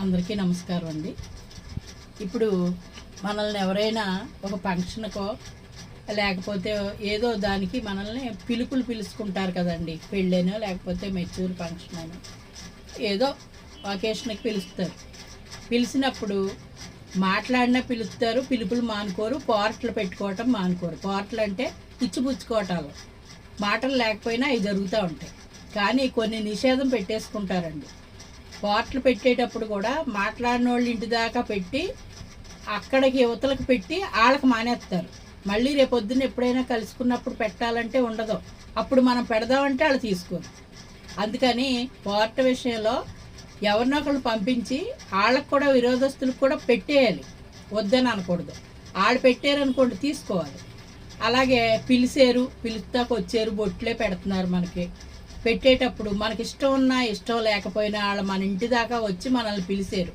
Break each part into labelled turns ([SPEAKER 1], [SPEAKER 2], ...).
[SPEAKER 1] అందరికీ నమస్కారం అండి. ఇప్పుడు మనల్ని ఎవరైనా ఒక ఫంక్షన్కో లేకపోతే ఏదో దానికి మనల్ని పిలుపులు పిలుచుకుంటారు కదండి. పెళ్ళైనో లేకపోతే మెచ్యూర్ ఫంక్షన్ అయినా ఏదో ఒకేషన్కి పిలుస్తారు. పిలిచినప్పుడు మాట్లాడినా పిలుస్తారు పిలుపులు మానుకోరు పోర్ట్లు పెట్టుకోవటం మానుకోరు. పోర్ట్లు అంటే ఇచ్చిపుచ్చుకోవటాలు. మాటలు లేకపోయినా అవి జరుగుతూ ఉంటాయి. కానీ కొన్ని నిషేధం పెట్టేసుకుంటారండి. పోర్ట్లు పెట్టేటప్పుడు కూడా మాట్లాడిన వాళ్ళు ఇంటి దాకా పెట్టి అక్కడికి యువతలకు పెట్టి వాళ్ళకి మానేస్తారు. మళ్ళీ రేపొద్దున ఎప్పుడైనా కలుసుకున్నప్పుడు పెట్టాలంటే ఉండదు. అప్పుడు మనం పెడదామంటే వాళ్ళు తీసుకోరు. అందుకని పోర్ట్ విషయంలో ఎవరినొకళ్ళు పంపించి వాళ్ళకు కూడా విరోధస్తులకు కూడా పెట్టేయాలి. వద్దని అనకూడదు. వాళ్ళు పెట్టారనుకోండి తీసుకోవాలి. అలాగే పిలిచారు పిలుస్తాకొచ్చారు బొట్లే పెడుతున్నారు మనకి. పెట్టేటప్పుడు మనకి ఇష్టం ఉన్నా ఇష్టం లేకపోయినా వాళ్ళు మన ఇంటి దాకా వచ్చి మనల్ని పిలిచారు.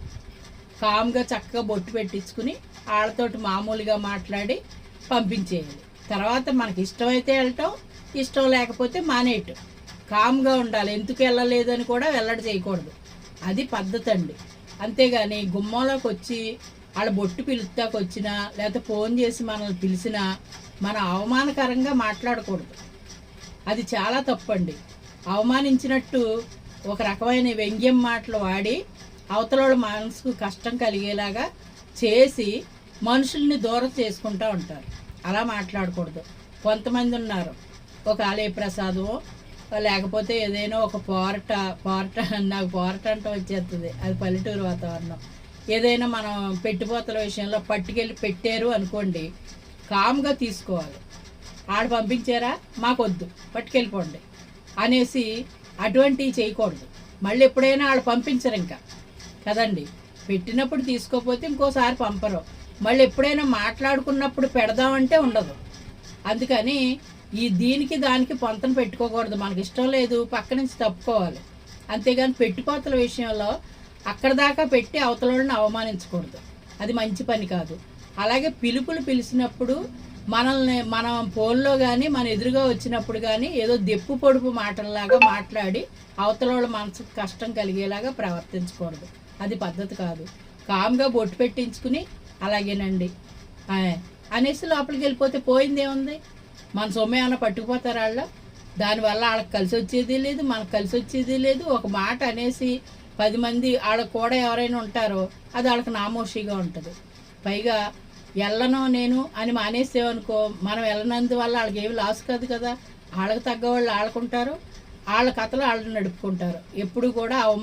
[SPEAKER 1] కామ్గా చక్కగా బొట్టు పెట్టించుకుని వాళ్ళతోటి మామూలుగా మాట్లాడి పంపించేయాలి. తర్వాత మనకి ఇష్టమైతే వెళ్ళటం ఇష్టం లేకపోతే మానేయటం. కామ్గా ఉండాలి ఎందుకు వెళ్ళలేదని కూడా వెల్లడి చేయకూడదు. అది పద్ధతి అండి అంతేగాని గుమ్మంలోకి వచ్చి వాళ్ళ బొట్టు పిలుస్తాకి వచ్చినా లేకపోతే ఫోన్ చేసి మనల్ని పిలిచినా మనం అవమానకరంగా మాట్లాడకూడదు. అది చాలా తప్పండి. అవమానించినట్టు ఒక రకమైన వ్యంగ్యం మాటలు వాడి అవతలోళ్ళ మనసుకు కష్టం కలిగేలాగా చేసి మనుషుల్ని దూరం చేసుకుంటూ ఉంటారు. అలా మాట్లాడకూడదు. కొంతమంది ఉన్నారు. ఒక ఆలయ ప్రసాదం లేకపోతే ఏదైనా ఒక పోరట పోరట నాకు పోరట అంటే వచ్చేస్తుంది. అది పల్లెటూరు వాతావరణం. ఏదైనా మనం పెట్టిపోతల విషయంలో పట్టుకెళ్ళి పెట్టారు అనుకోండి కామ్గా తీసుకోవాలి. ఆడ పంపించారా? మాకొద్దు. పట్టుకెళ్ళిపోండి. అనేసి అటువంటివి చేయకూడదు. మళ్ళీ ఎప్పుడైనా వాళ్ళు పంపించరు ఇంకా. కదండి? పెట్టినప్పుడు తీసుకోకపోతే ఇంకోసారి పంపరు. మళ్ళీ ఎప్పుడైనా మాట్లాడుకున్నప్పుడు పెడదామంటే ఉండదు. అందుకని ఈ దీనికి దానికి పొంతను పెట్టుకోకూడదు. మనకి ఇష్టం లేదు పక్క నుంచి తప్పుకోవాలి. అంతేగాని పెట్టుకోతల విషయంలో అక్కడ దాకా పెట్టి అవతలని అవమానించకూడదు. అది మంచి పని కాదు. అలాగే పిలుపులు పిలిచినప్పుడు మనల్ని మనం ఫోన్లో కానీ మన ఎదురుగా వచ్చినప్పుడు కానీ ఏదో దెప్పు పొడుపు మాటల్లాగా మాట్లాడి అవతల మనసుకు కష్టం కలిగేలాగా ప్రవర్తించకూడదు. అది పద్ధతి కాదు. కామ్గా బొట్టు పెట్టించుకుని అలాగేనండి. అనేసి లోపలికి వెళ్ళిపోతే పోయిందేముంది మన సొమ్ము ఏమైనా పట్టుకుపోతారు వాళ్ళు దానివల్ల వాళ్ళకి కలిసి వచ్చేది లేదు మనకు కలిసి వచ్చేది లేదు. ఒక మాట అనేసి పది మంది వాళ్ళ కూడా ఎవరైనా ఉంటారో అది వాళ్ళకి నామోషిగా ఉంటుంది. పైగా వెళ్ళను నేను అని మానేసేవనుకో మనం వెళ్ళనందువల్ల వాళ్ళకి ఏమి లాస్ కాదు కదా. వాళ్ళకి తగ్గ వాళ్ళు వాళ్ళకుంటారు వాళ్ళ కథలు వాళ్ళు నడుపుకుంటారు. ఎప్పుడు కూడా అవమానం